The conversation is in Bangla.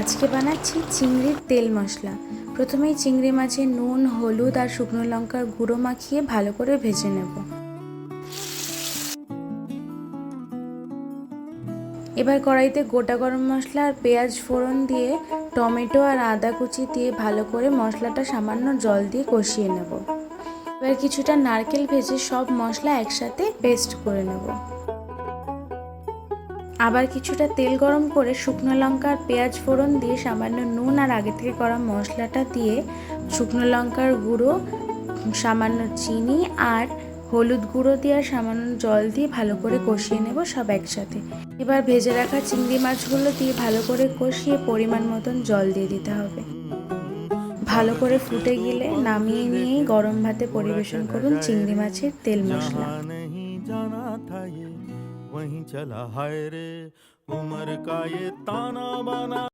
আজকে বানাচ্ছি চিংড়ির তেল মশলা। প্রথমেই চিংড়ি মাছে নুন, হলুদ আর শুকনো লঙ্কার গুঁড়ো মাখিয়ে ভালো করে ভেজে নেব। এবার কড়াইতে গোটা গরম মশলা আর পেঁয়াজ ফোড়ন দিয়ে টমেটো আর আদা কুচি দিয়ে ভালো করে মশলাটা সামান্য জল দিয়ে কষিয়ে নেব। এবার কিছুটা নারকেল ভেজে সব মশলা একসাথে পেস্ট করে নেব। আবার কিছুটা তেল গরম করে শুকনো লঙ্কা আর পেঁয়াজ ফোড়ন দিয়ে সামান্য নুন আর আগে থেকে করা মশলাটা দিয়ে শুকনো লঙ্কার গুঁড়ো, সামান্য চিনি আর হলুদ গুঁড়ো দিয়ে আর সামান্য জল দিয়ে ভালো করে কষিয়ে নেব সব একসাথে। এবার ভেজে রাখা চিংড়ি মাছগুলো দিয়ে ভালো করে কষিয়ে পরিমাণ মতন জল দিয়ে দিতে হবে। ভালো করে ফুটে গেলে নামিয়ে নিয়ে গরম ভাতে পরিবেশন করুন চিংড়ি মাছের তেল মশলা। वहीं चला हाय रे उम्र का ये ताना बाना।